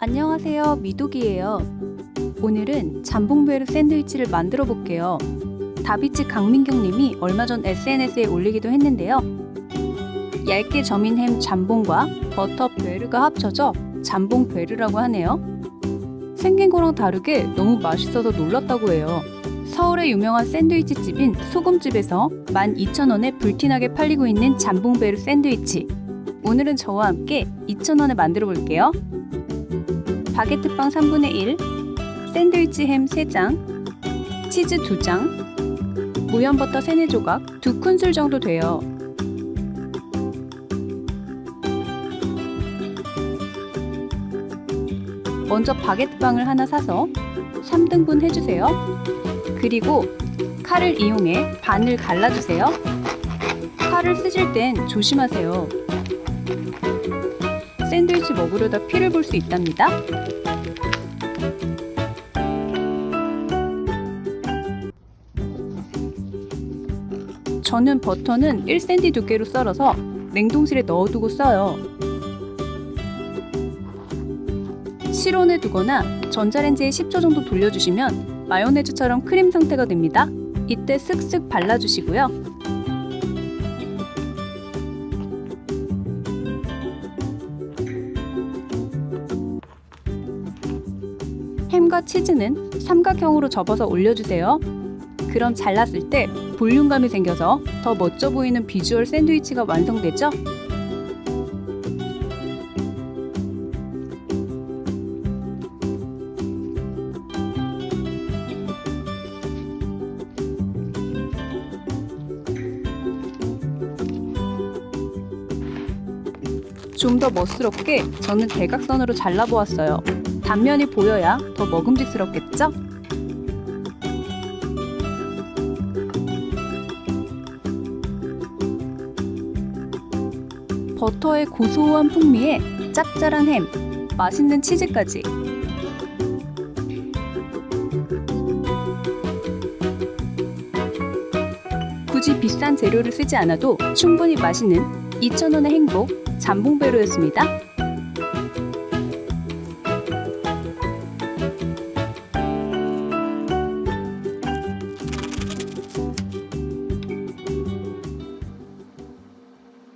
안녕하세요. 미독이에요. 오늘은 잠봉베르 샌드위치를 만들어 볼게요. 다비치 강민경 님이 얼마 전 SNS에 올리기도 했는데요. 얇게 점인 햄 잠봉과 버터 베르가 합쳐져 잠봉 베르라고 하네요. 생긴 거랑 다르게 너무 맛있어서 놀랐다고 해요. 서울의 유명한 샌드위치 집인 소금집에서 12,000원에 불티나게 팔리고 있는 잠봉베르 샌드위치. 오늘은 저와 함께 2,000원에 만들어 볼게요. 바게트 빵 3분의 1, 샌드위치 햄 3장, 치즈 2장, 무염버터 3, 4조각, 2큰술 정도 돼요. 먼저 바게트 빵을 하나 사서 3등분 해주세요. 그리고 칼을 이용해 반을 갈라주세요. 칼을 쓰실 땐 조심하세요. 샌드위치 먹으려다 피를 볼 수 있답니다. 저는 버터는 1cm 두께로 썰어서 냉동실에 넣어두고 써요. 실온에 두거나 전자레인지에 10초 정도 돌려주시면 마요네즈처럼 크림 상태가 됩니다. 이때 쓱쓱 발라주시고요. 햄과 치즈는 삼각형으로 접어서 올려주세요. 그럼 잘랐을 때 볼륨감이 생겨서 더 멋져 보이는 비주얼 샌드위치가 완성되죠? 좀더 멋스럽게 저는 대각선으로 잘라보았어요. 단면이 보여야 더 먹음직스럽겠죠? 버터의 고소한 풍미에 짭짤한 햄, 맛있는 치즈까지. 굳이 비싼 재료를 쓰지 않아도 충분히 맛있는 2,000원의 행복 잠봉배로였습니다.